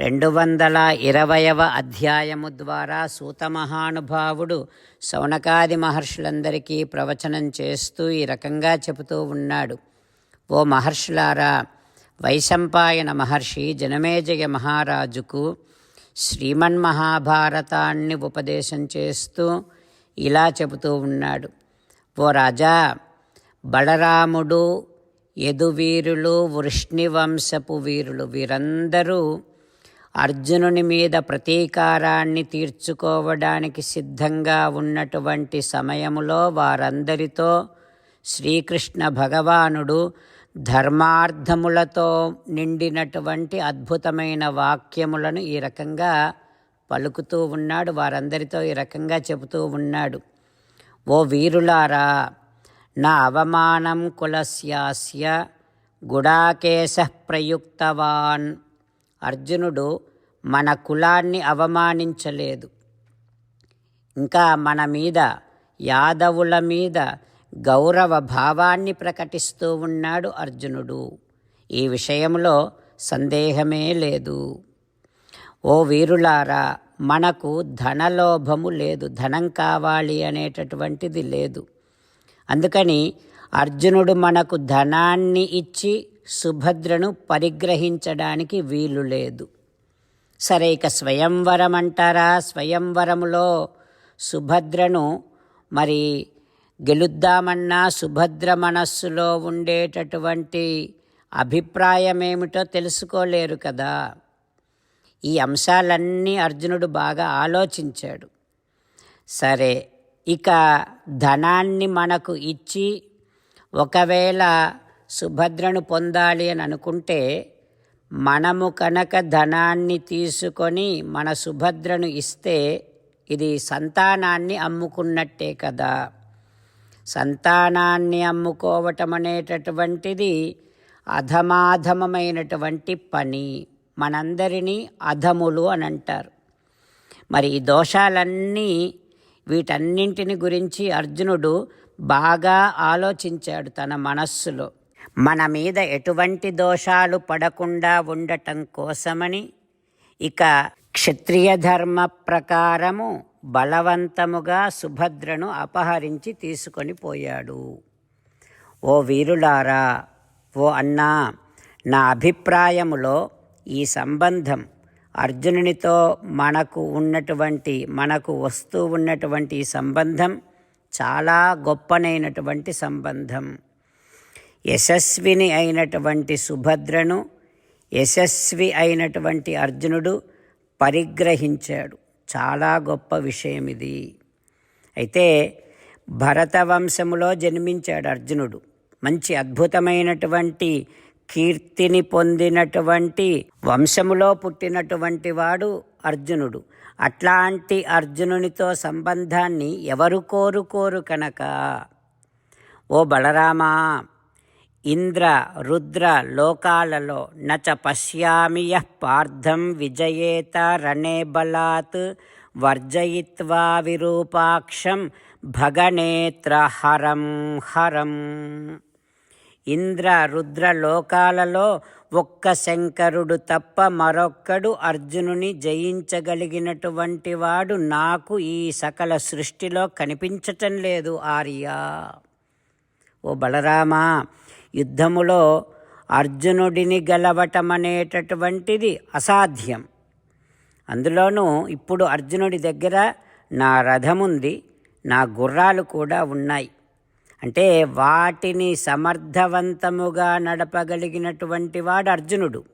రెండు వందల ఇరవయవ అధ్యాయము ద్వారా సూతమహానుభావుడు శౌనకాది మహర్షులందరికీ ప్రవచనం చేస్తూ ఈ రకంగా చెబుతూ ఉన్నాడు. ఓ మహర్షులారా వైశంపాయన మహర్షి జనమేజయ మహారాజుకు శ్రీమన్ మహాభారతాన్ని ఉపదేశం చేస్తూ ఇలా చెబుతూ ఉన్నాడు. ఓ రాజా బలరాముడు యదువీరులు వృష్ణివంశపు వీరులు వీరందరూ అర్జునుని మీద ప్రతీకారాన్ని తీర్చుకోవడానికి సిద్ధంగా ఉన్నటువంటి సమయములో వారందరితో శ్రీకృష్ణ భగవానుడు ధర్మార్థములతో నిండినటువంటి అద్భుతమైన వాక్యములను ఈ రకంగా పలుకుతూ ఉన్నాడు వారందరితో ఈ రకంగా చెబుతూ ఉన్నాడు. ఓ వీరులారా నా అవమానం కులస్యాస్య గుడాకేశ ప్రయుక్తవాన్. అర్జునుడు మన కులాన్ని అవమానించలేదు. ఇంకా మన మీద యాదవుల మీద గౌరవ భావాన్ని ప్రకటిస్తూ ఉన్నాడు అర్జునుడు. ఈ విషయంలో సందేహమే లేదు. ఓ వీరులారా మనకు ధనలోభము లేదు ధనం కావాలి అనేటటువంటిది లేదు. అందుకని అర్జునుడు మనకు ధనాన్ని ఇచ్చి సుభద్రను పరిగ్రహించడానికి వీలు లేదు. సరే ఇక స్వయంవరం అంటారా స్వయంవరములో సుభద్రను మరి గెలుద్దామన్నా సుభద్ర మనస్సులో ఉండేటటువంటి అభిప్రాయం ఏమిటో తెలుసుకోలేరు కదా. ఈ అంశాలన్నీ అర్జునుడు బాగా ఆలోచించాడు. సరే ఇక ధనాన్ని మనకు ఇచ్చి ఒకవేళ సుభద్రను పొందాలి అని అనుకుంటే మనము కనుక ధనాన్ని తీసుకొని మన సుభద్రను ఇస్తే ఇది సంతానాన్ని అమ్ముకున్నట్టే కదా. సంతానాన్ని అమ్ముకోవటం అనేటటువంటిది అధమాధమమైనటువంటి పని. మనందరినీ అధములు అని అంటారు మరి ఈ దోషాలన్నీ వీటన్నింటిని గురించి అర్జునుడు బాగా ఆలోచించాడు తన మనస్సులో. మన మీద ఎటువంటి దోషాలు పడకుండా ఉండటం కోసమని ఇక క్షత్రియ ధర్మ ప్రకారము బలవంతముగా సుభద్రను అపహరించి తీసుకొని పోయాడు. ఓ వీరులారా ఓ అన్నా నా అభిప్రాయములో ఈ సంబంధం అర్జునునితో మనకు ఉన్నటువంటి మనకు వస్తూ ఉన్నటువంటి సంబంధం చాలా గొప్పనైనటువంటి సంబంధం. యశస్విని అయినటువంటి సుభద్రను యశస్వి అయినటువంటి అర్జునుడు పరిగ్రహించాడు. చాలా గొప్ప విషయం ఇది. అయితే భరత వంశములో జన్మించాడు అర్జునుడు. మంచి అద్భుతమైనటువంటి కీర్తిని పొందినటువంటి వంశములో పుట్టినటువంటి వాడు అర్జునుడు. అట్లాంటి అర్జునునితో సంబంధాన్ని ఎవరు కోరుకోరు కనుక? ఓ బలరామా ఇంద్ర రుద్ర లోకాలలో నచ పశ్యామి పార్థం విజయేత రణే బలాత్ వర్జయిత్వా విరూపాక్షం భగనేత్ర హరం హరం. ఇంద్ర రుద్ర లోకాలలో ఒక్క శంకరుడు తప్ప మరొక్కడు అర్జునుని జయించగలిగినటువంటి వాడు నాకు ఈ సకల సృష్టిలో కనిపించటం లేదు ఆర్యా. ఓ బలరామా యుద్ధములో అర్జునుడిని గెలవటం అనేటటువంటిది అసాధ్యం. అందులోనూ ఇప్పుడు అర్జునుడి దగ్గర నా రథముంది నా గుర్రాలు కూడా ఉన్నాయి. అంటే వాటిని సమర్థవంతముగా నడపగలిగినటువంటి వాడు అర్జునుడు.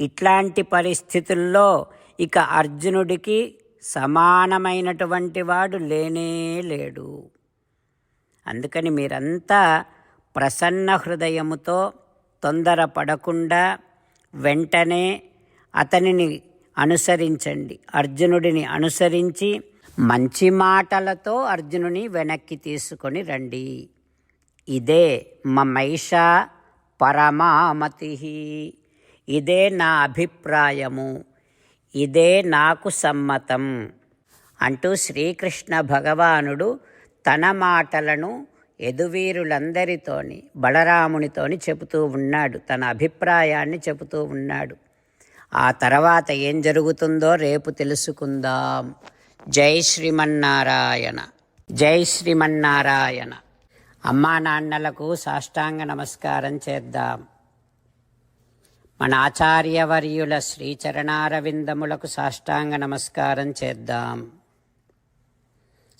ఇట్లాంటి పరిస్థితుల్లో ఇక అర్జునుడికి సమానమైనటువంటి వాడు లేనే లేడు. అందుకని మీరంతా ప్రసన్న హృదయముతో తొందరపడకుండా వెంటనే అతనిని అనుసరించండి. అర్జునుడిని అనుసరించి మంచి మాటలతో అర్జునుని వెనక్కి తీసుకొని రండి. ఇదే మమైష పరమామతి. ఇదే నా అభిప్రాయము. ఇదే నాకు సమ్మతం. అంటూ శ్రీకృష్ణ భగవానుడు తన మాటలను ఎదువీరులందరితోని బలరామునితోని చెబుతూ ఉన్నాడు. తన అభిప్రాయాన్ని చెబుతూ ఉన్నాడు. ఆ తర్వాత ఏం జరుగుతుందో రేపు తెలుసుకుందాం. జై శ్రీమన్నారాయణ. జై శ్రీమన్నారాయణ. అమ్మా నాన్నలకు సాష్టాంగ నమస్కారం చేద్దాం. మన ఆచార్యవర్యుల శ్రీచరణారవిందములకు సాష్టాంగ నమస్కారం చేద్దాం.